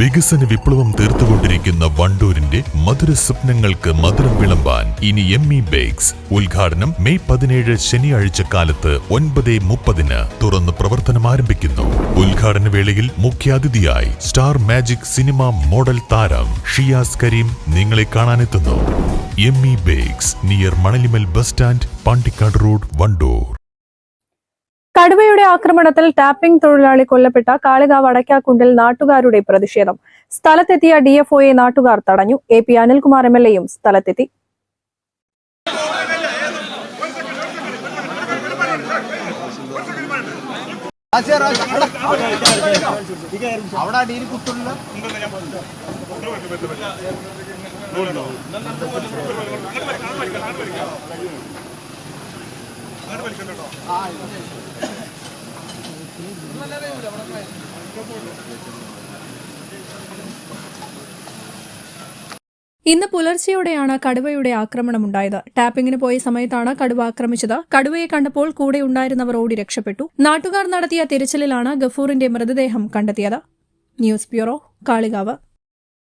വികസന വിപ്ലവം തീർത്തുകൊണ്ടിരിക്കുന്ന വണ്ടൂരിന്റെ മധുര സ്വപ്നങ്ങൾക്ക് മധുരം വിളമ്പാൻ ഇനി എം ഇ ബേക്സ് ഉദ്ഘാടനം മെയ് പതിനേഴ് ശനിയാഴ്ച കാലത്ത് ഒൻപത് മുപ്പതിന് തുറന്ന് പ്രവർത്തനം ആരംഭിക്കുന്നു. ഉദ്ഘാടന വേളയിൽ മുഖ്യാതിഥിയായി സ്റ്റാർ മാജിക് സിനിമ മോഡൽ താരം ഷിയാസ് കരീം നിങ്ങളെ കാണാനെത്തുന്നു. M E bakes near Manalimal bus stand Pandikkad road Wandoor. കടുവയുടെ ആക്രമണത്തിൽ ടാപ്പിംഗ് തൊഴിലാളി കൊല്ലപ്പെട്ട കാളികാവ് അടയ്ക്കാക്കുണ്ടിൽ നാട്ടുകാരുടെ പ്രതിഷേധം. സ്ഥലത്തെത്തിയ ഡിഎഫ്ഒയെ നാട്ടുകാർ തടഞ്ഞു. A P Anilkumar M L എയും സ്ഥലത്തെത്തി. അവിടെ കുത്തുള്ള ഇന്ന് പുലർച്ചെയോടെയാണ് കടുവയുടെ ആക്രമണമുണ്ടായത്. ടാപ്പിംഗിന് പോയ സമയത്താണ് കടുവ ആക്രമിച്ചത്. കടുവയെ കണ്ടപ്പോൾ കൂടെ ഉണ്ടായിരുന്നവർ ഓടി രക്ഷപ്പെട്ടു. നാട്ടുകാർ നടത്തിയ തിരച്ചിലിലാണ് ഗഫൂറിന്റെ മൃതദേഹം കണ്ടെത്തിയത്. News bureau Kalikavu.